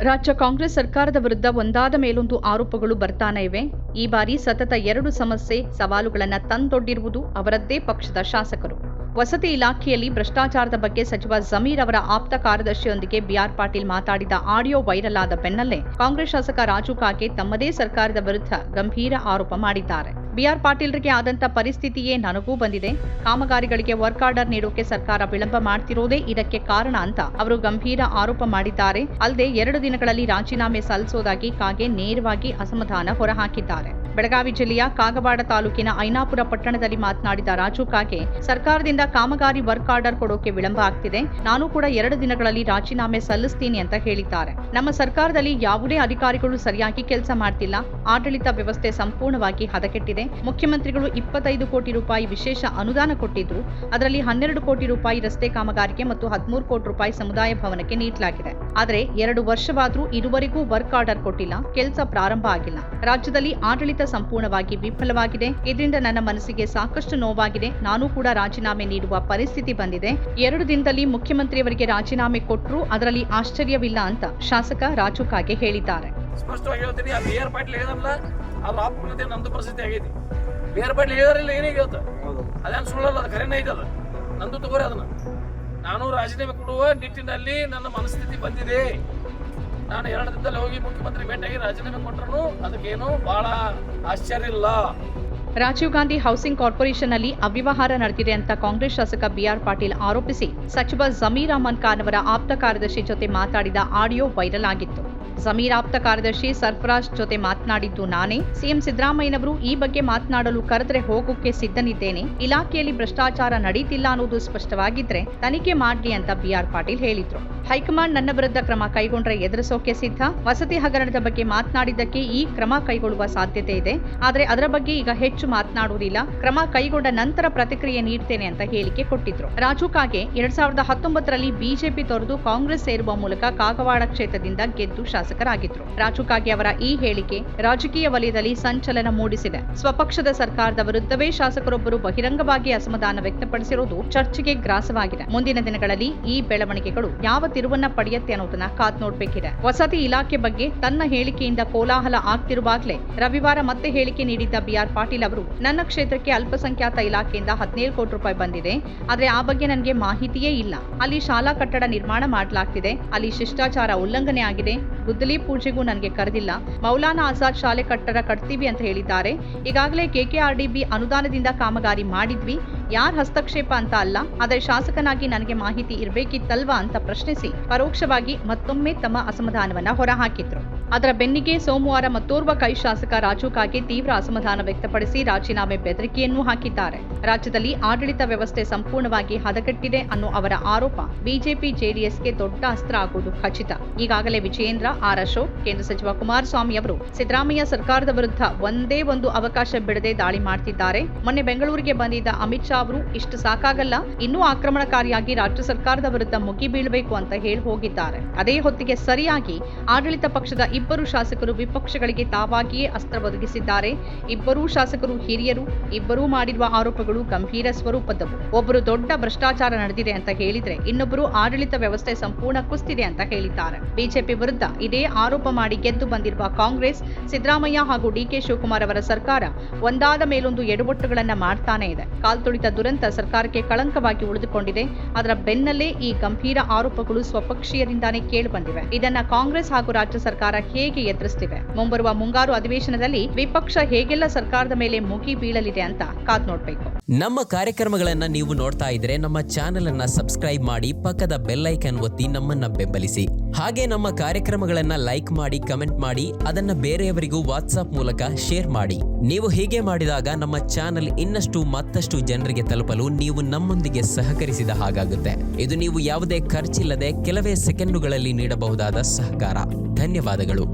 ರಾಜ್ಯ ಕಾಂಗ್ರೆಸ್ ಸರ್ಕಾರದ ವಿರುದ್ಧ ಒಂದಾದ ಮೇಲೊಂದು ಆರೋಪಗಳು ಬರ್ತಾನೆ ಇವೆ. ಈ ಬಾರಿ ಸತತ ಎರಡು ಸಮಸ್ಯೆ ಸವಾಲುಗಳನ್ನು ತಂದೊಡ್ಡಿರುವುದು ಅವರದ್ದೇ ಪಕ್ಷದ ಶಾಸಕರು. ವಸತಿ ಇಲಾಖೆಯಲ್ಲಿ ಭ್ರಷ್ಟಾಚಾರದ ಬಗ್ಗೆ ಸಚಿವ ಜಮೀರ್ ಅವರ ಆಪ್ತ ಕಾರ್ಯದರ್ಶಿಯೊಂದಿಗೆ ಬಿಆರ್ ಪಾಟೀಲ್ ಮಾತಾಡಿದ ಆಡಿಯೋ ವೈರಲ್ ಆದ ಬೆನ್ನಲ್ಲೇ ಕಾಂಗ್ರೆಸ್ ಶಾಸಕ ರಾಜು ಕಾಗೆ ತಮ್ಮದೇ ಸರ್ಕಾರದ ವಿರುದ್ಧ ಗಂಭೀರ ಆರೋಪ ಮಾಡಿದ್ದಾರೆ. ಬಿಆರ್ ಪಾಟೀಲ್ರಿಗೆ ಆದಂತ ಪರಿಸ್ಥಿತಿಯೇ ನನಗೂ ಬಂದಿದೆ. ಕಾಮಗಾರಿಗಳಿಗೆ ವರ್ಕ್ ಆರ್ಡರ್ ನೀಡೋಕೆ ಸರ್ಕಾರ ವಿಳಂಬ ಮಾಡ್ತಿರೋದೇ ಇದಕ್ಕೆ ಕಾರಣ ಅಂತ ಅವರು ಗಂಭೀರ ಆರೋಪ ಮಾಡಿದ್ದಾರೆ. ಅಲ್ಲದೆ ಎರಡು ದಿನಗಳಲ್ಲಿ ರಾಜೀನಾಮೆ ಸಲ್ಲಿಸೋದಾಗಿ ಕಾಗೆ ನೇರವಾಗಿ ಅಸಮಾಧಾನ ಹೊರಹಾಕಿದ್ದಾರೆ. ಬೆಳಗಾವಿ ಜಿಲ್ಲೆಯ ಕಾಗವಾಡ ತಾಲೂಕಿನ ಐನಾಪುರ ಪಟ್ಟಣದಲ್ಲಿ ಮಾತನಾಡಿದ ರಾಜು ಕಾಗೆ, ಸರ್ಕಾರದಿಂದ ಕಾಮಗಾರಿ ವರ್ಕ್ ಆರ್ಡರ್ ಕೊಡೋಕೆ ವಿಳಂಬ ಆಗ್ತಿದೆ. ನಾನು ಕೂಡ ಎರಡು ದಿನಗಳಲ್ಲಿ ರಾಜೀನಾಮೆ ಸಲ್ಲಿಸ್ತೀನಿ ಅಂತ ಹೇಳಿದ್ದಾರೆ. ನಮ್ಮ ಸರ್ಕಾರದಲ್ಲಿ ಯಾವುದೇ ಅಧಿಕಾರಿಗಳು ಸರಿಯಾಗಿ ಕೆಲಸ ಮಾಡ್ತಿಲ್ಲ. ಆಡಳಿತ ವ್ಯವಸ್ಥೆ ಸಂಪೂರ್ಣವಾಗಿ ಹದಗೆಟ್ಟಿದೆ. ಮುಖ್ಯಮಂತ್ರಿಗಳು ಇಪ್ಪತ್ತೈದು ಕೋಟಿ ರೂಪಾಯಿ ವಿಶೇಷ ಅನುದಾನ ಕೊಟ್ಟಿದ್ದು ಅದರಲ್ಲಿ ಹನ್ನೆರಡು ಕೋಟಿ ರೂಪಾಯಿ ರಸ್ತೆ ಕಾಮಗಾರಿಗೆ ಮತ್ತು ಹದಿಮೂರು ಕೋಟಿ ರೂಪಾಯಿ ಸಮುದಾಯ ಭವನಕ್ಕೆ ನೀಡಲಾಗಿದೆ. ಆದರೆ ಎರಡು ವರ್ಷವಾದರೂ ಇದುವರೆಗೂ ವರ್ಕ್ ಆರ್ಡರ್ ಕೊಟ್ಟಿಲ್ಲ. ಕೆಲಸ ಪ್ರಾರಂಭ ಆಗಿಲ್ಲ. ರಾಜ್ಯದಲ್ಲಿ ಆಡಳಿತ ಸಂಪೂರ್ಣವಾಗಿ ವಿಫಲವಾಗಿದೆ. ಇದರಿಂದ ನನ್ನ ಮನಸ್ಸಿಗೆ ಸಾಕಷ್ಟು ನೋವಾಗಿದೆ. ನಾನು ಕೂಡ ರಾಜೀನಾಮೆ ನೀಡುವ ಪರಿಸ್ಥಿತಿ ಬಂದಿದೆ. ಎರಡು ದಿನದಲ್ಲಿ ಮುಖ್ಯಮಂತ್ರಿಯವರಿಗೆ ರಾಜೀನಾಮೆ ಕೊಟ್ಟರು ಅದರಲ್ಲಿ ಆಶ್ಚರ್ಯವಿಲ್ಲ ಅಂತ ಶಾಸಕ ರಾಜು ಕಾಗೆ ಹೇಳಿದ್ದಾರೆ. ನಾನು ರಾಜೀನಾಮೆ ಕೊಡುವ ನಿಟ್ಟಿನಲ್ಲಿ ನನ್ನ ಮನಸ್ಥಿತಿ ಬಂದಿದೆ. ನಾನು ಎರಡು ದಿನದಲ್ಲಿ ಹೋಗಿ ಮುಖ್ಯಮಂತ್ರಿ ಭೇಟಿಯಾಗಿ ರಾಜೀನಾಮೆ ಕೊಟ್ಟರು ಅದಕ್ಕೇನು ಬಹಳ ಆಶ್ಚರ್ಯ ಇಲ್ಲ. ರಾಜೀವ್ ಗಾಂಧಿ ಹೌಸಿಂಗ್ ಕಾರ್ಪೊರೇಷನ್ನಲ್ಲಿ ಅವ್ಯವಹಾರ ನಡೆದಿದೆ ಅಂತ ಕಾಂಗ್ರೆಸ್ ಶಾಸಕ ಬಿಆರ್ ಪಾಟೀಲ್ ಆರೋಪಿಸಿ ಸಚಿವ ಜಮೀರ್ ಅಹಮದ್ ಖಾನ್ ಅವರ ಆಪ್ತ ಕಾರ್ಯದರ್ಶಿ ಜೊತೆ ಮಾತಾಡಿದ ಆಡಿಯೋ ವೈರಲ್ ಆಗಿತ್ತು. ಜಮೀರ್ ಆಪ್ತ ಕಾರ್ಯದರ್ಶಿ ಸರ್ಫರಾಜ್ ಜೊತೆ ಮಾತನಾಡಿದ್ದು ನಾನೇ. ಸಿಎಂ ಸಿದ್ದರಾಮಯ್ಯನವರು ಈ ಬಗ್ಗೆ ಮಾತನಾಡಲು ಕರೆದ್ರೆ ಹೋಗೋಕೆ ಸಿದ್ಧನಿದ್ದೇನೆ. ಇಲಾಖೆಯಲ್ಲಿ ಭ್ರಷ್ಟಾಚಾರ ನಡೀತಿಲ್ಲ ಅನ್ನೋದು ಸ್ಪಷ್ಟವಾಗಿದ್ರೆ ತನಿಖೆ ಮಾಡ್ಲಿ ಅಂತ ಬಿಆರ್ ಪಾಟೀಲ್ ಹೇಳಿದ್ರು. ಹೈಕಮಾಂಡ್ ನನ್ನ ವಿರುದ್ಧ ಕ್ರಮ ಕೈಗೊಂಡ್ರೆ ಎದುರಿಸೋಕೆ ಸಿದ್ಧ? ವಸತಿ ಹಗರಣದ ಬಗ್ಗೆ ಮಾತನಾಡಿದ್ದಕ್ಕೆ ಈ ಕ್ರಮ ಕೈಗೊಳ್ಳುವ ಸಾಧ್ಯತೆ ಇದೆ. ಆದರೆ ಅದರ ಬಗ್ಗೆ ಈಗ ಹೆಚ್ಚು ಮಾತನಾಡುವುದಿಲ್ಲ. ಕ್ರಮ ಕೈಗೊಂಡ ನಂತರ ಪ್ರತಿಕ್ರಿಯೆ ನೀಡ್ತೇನೆ ಅಂತ ಹೇಳಿಕೆ ಕೊಟ್ಟಿದ್ರು. ರಾಜು ಕಾಗೆ ಎರಡ್ ಸಾವಿರದ ಹತ್ತೊಂಬತ್ತರಲ್ಲಿ ಬಿಜೆಪಿ ತೊರೆದು ಕಾಂಗ್ರೆಸ್ ಸೇರುವ ಮೂಲಕ ಕಾಗವಾಡ ಕ್ಷೇತ್ರದಿಂದ ಗೆದ್ದು ಶಾಸಕರಾಗಿದ್ರು. ರಾಜು ಕಾಗೆ ಅವರ ಈ ಹೇಳಿಕೆ ರಾಜಕೀಯ ವಲಯದಲ್ಲಿ ಸಂಚಲನ ಮೂಡಿಸಿದೆ. ಸ್ವಪಕ್ಷದ ಸರ್ಕಾರದ ವಿರುದ್ಧವೇ ಶಾಸಕರೊಬ್ಬರು ಬಹಿರಂಗವಾಗಿ ಅಸಮಾಧಾನ ವ್ಯಕ್ತಪಡಿಸಿರುವುದು ಚರ್ಚೆಗೆ ಗ್ರಾಸವಾಗಿದೆ. ಮುಂದಿನ ದಿನಗಳಲ್ಲಿ ಈ ಬೆಳವಣಿಗೆಗಳು ಯಾವ ತಿರುವನ್ನ ಪಡೆಯುತ್ತೆ ಅನ್ನೋದನ್ನ ಕಾತ್ ನೋಡ್ಬೇಕಿದೆ. ವಸತಿ ಇಲಾಖೆ ಬಗ್ಗೆ ತನ್ನ ಹೇಳಿಕೆಯಿಂದ ಕೋಲಾಹಲ ಆಗ್ತಿರುವಾಗಲೇ ರವಿವಾರ ಮತ್ತೆ ಹೇಳಿಕೆ ನೀಡಿದ್ದ ಬಿಆರ್ ಪಾಟೀಲ್ ಅವರು, ನನ್ನ ಕ್ಷೇತ್ರಕ್ಕೆ ಅಲ್ಪಸಂಖ್ಯಾತ ಇಲಾಖೆಯಿಂದ ಹದಿನೇಳು ಕೋಟಿ ರೂಪಾಯಿ ಬಂದಿದೆ. ಆದ್ರೆ ಆ ಬಗ್ಗೆ ನನಗೆ ಮಾಹಿತಿಯೇ ಇಲ್ಲ. ಅಲ್ಲಿ ಶಾಲಾ ಕಟ್ಟಡ ನಿರ್ಮಾಣ ಮಾಡಲಾಗ್ತಿದೆ. ಅಲ್ಲಿ ಶಿಷ್ಟಾಚಾರ ಉಲ್ಲಂಘನೆ ಆಗಿದೆ. ಗುದ್ದಲಿ ಪೂಜೆಗೂ ನನಗೆ ಕರೆದಿಲ್ಲ. ಮೌಲಾನಾ ಆಜಾದ್ ಶಾಲೆ ಕಟ್ಟಡ ಕಟ್ತೀವಿ ಅಂತ ಹೇಳಿದ್ದಾರೆ. ಈಗಾಗಲೇ ಕೆಕೆಆರ್ಡಿಬಿ ಅನುದಾನದಿಂದ ಕಾಮಗಾರಿ ಮಾಡಿದ್ವಿ. ಯಾರ್ ಹಸ್ತಕ್ಷೇಪ ಅಂತ ಅಲ್ಲ, ಆದರೆ ಶಾಸಕನಾಗಿ ನನಗೆ ಮಾಹಿತಿ ಇರಬೇಕಿತ್ತಲ್ವಾ ಅಂತ ಪ್ರಶ್ನಿಸಿ ಪರೋಕ್ಷವಾಗಿ ಮತ್ತೊಮ್ಮೆ ತಮ್ಮ ಅಸಮಾಧಾನವನ್ನ ಹೊರಹಾಕಿದ್ರು. ಅದರ ಬೆನ್ನಿಗೆ ಸೋಮವಾರ ಮತ್ತೋರ್ವ ಕೈ ಶಾಸಕ ರಾಜು ಕಾಗೆ ತೀವ್ರ ಅಸಮಾಧಾನ ವ್ಯಕ್ತಪಡಿಸಿ ರಾಜೀನಾಮೆ ಬೆದರಿಕೆಯನ್ನೂ ಹಾಕಿದ್ದಾರೆ. ರಾಜ್ಯದಲ್ಲಿ ಆಡಳಿತ ವ್ಯವಸ್ಥೆ ಸಂಪೂರ್ಣವಾಗಿ ಹದಗೆಟ್ಟಿದೆ ಅನ್ನೋ ಅವರ ಆರೋಪ ಬಿಜೆಪಿ ಜೆಡಿಎಸ್ಗೆ ದೊಡ್ಡ ಅಸ್ತ್ರ ಆಗುವುದು ಖಚಿತ. ಈಗಾಗಲೇ ವಿಜಯೇಂದ್ರ, ಆರ್ ಅಶೋಕ್, ಕೇಂದ್ರ ಸಚಿವ ಕುಮಾರಸ್ವಾಮಿ ಅವರು ಸಿದ್ದರಾಮಯ್ಯ ಸರ್ಕಾರದ ವಿರುದ್ಧ ಒಂದೇ ಒಂದು ಅವಕಾಶ ಬಿಡದೆ ದಾಳಿ ಮಾಡ್ತಿದ್ದಾರೆ. ಮೊನ್ನೆ ಬೆಂಗಳೂರಿಗೆ ಬಂದಿದ್ದ ಅಮಿತ್ ಶಾ ಅವರು, ಇಷ್ಟು ಸಾಕಾಗಲ್ಲ, ಇನ್ನೂ ಆಕ್ರಮಣಕಾರಿಯಾಗಿ ರಾಜ್ಯ ಸರ್ಕಾರದ ವಿರುದ್ಧ ಮುಗಿಬೀಳಬೇಕು ಅಂತ ಹೇಳಿ ಹೋಗಿದ್ದಾರೆ. ಅದೇ ಹೊತ್ತಿಗೆ ಸರಿಯಾಗಿ ಆಡಳಿತ ಪಕ್ಷದ ಇಬ್ಬರು ಶಾಸಕರು ವಿಪಕ್ಷಗಳಿಗೆ ತಾವಾಗಿಯೇ ಅಸ್ತ್ರ ಒದಗಿಸಿದ್ದಾರೆ. ಇಬ್ಬರೂ ಶಾಸಕರು ಹಿರಿಯರು, ಇಬ್ಬರೂ ಮಾಡಿರುವ ಆರೋಪಗಳು ಗಂಭೀರ ಸ್ವರೂಪದವು ಒಬ್ಬರು ದೊಡ್ಡ ಭ್ರಷ್ಟಾಚಾರ ನಡೆದಿದೆ ಅಂತ ಹೇಳಿದ್ರೆ ಇನ್ನೊಬ್ಬರು ಆಡಳಿತ ವ್ಯವಸ್ಥೆ ಸಂಪೂರ್ಣ ಕುಸ್ತಿದೆ ಅಂತ ಹೇಳಿದ್ದಾರೆ. ಬಿಜೆಪಿ ವಿರುದ್ಧ ಇದೇ ಆರೋಪ ಮಾಡಿ ಗೆದ್ದು ಬಂದಿರುವ ಕಾಂಗ್ರೆಸ್, ಸಿದ್ದರಾಮಯ್ಯ ಹಾಗೂ ಡಿಕೆ ಶಿವಕುಮಾರ್ ಅವರ ಸರ್ಕಾರ ಒಂದಾದ ಮೇಲೊಂದು ಎಡವಟ್ಟುಗಳನ್ನ ಮಾಡ್ತಾನೆ ಇದೆ. ಕಾಲ್ತುಳಿತ ದುರಂತ ಸರ್ಕಾರಕ್ಕೆ ಕಳಂಕವಾಗಿ ಉಳಿದುಕೊಂಡಿದೆ. ಅದರ ಬೆನ್ನಲ್ಲೇ ಈ ಗಂಭೀರ ಆರೋಪಗಳು ಸ್ವಪಕ್ಷೀಯರಿಂದಾನೇ ಕೇಳಿಬಂದಿವೆ ಇದನ್ನ ಕಾಂಗ್ರೆಸ್ ಹಾಗೂ ರಾಜ್ಯ ಸರ್ಕಾರ ಹೇಗೆ ಎದುರಿಸ್ತಿವೆ? ಮುಂಬರುವ ಮುಂಗಾರು ಅಧಿವೇಶನದಲ್ಲಿ ವಿಪಕ್ಷ ಹೇಗೆಲ್ಲ ಸರ್ಕಾರದ ಮೇಲೆ ಮುಗಿ ಬೀಳಲಿದೆ ಅಂತ ಕಾದ್ ನೋಡ್ಬೇಕು. ನಮ್ಮ ಕಾರ್ಯಕ್ರಮಗಳನ್ನ ನೀವು ನೋಡ್ತಾ ಇದ್ರೆ ನಮ್ಮ ಚಾನೆಲ್ ಅನ್ನ ಸಬ್ಸ್ಕ್ರೈಬ್ ಮಾಡಿ ಪಕ್ಕದ ಬೆಲ್ ಒತ್ತಿ ನಮ್ಮನ್ನ ಬೆಂಬಲಿಸಿ. ಹಾಗೆ ನಮ್ಮ ಕಾರ್ಯಕ್ರಮಗಳನ್ನ ಲೈಕ್ ಮಾಡಿ, ಕಮೆಂಟ್ ಮಾಡಿ, ಅದನ್ನ ಬೇರೆಯವರಿಗೂ ವಾಟ್ಸ್ಆಪ್ ಮೂಲಕ ಶೇರ್ ಮಾಡಿ. ನೀವು ಹೀಗೆ ಮಾಡಿದಾಗ ನಮ್ಮ ಚಾನೆಲ್ ಇನ್ನಷ್ಟು ಮತ್ತಷ್ಟು ಜನರಿಗೆ ತಲುಪಲು ನೀವು ನಮ್ಮೊಂದಿಗೆ ಸಹಕರಿಸಿದ ಹಾಗಾಗುತ್ತೆ. ಇದು ನೀವು ಯಾವುದೇ ಖರ್ಚಿಲ್ಲದೆ ಕೆಲವೇ ಸೆಕೆಂಡುಗಳಲ್ಲಿ ನೀಡಬಹುದಾದ ಸಹಕಾರ. ಧನ್ಯವಾದಗಳು.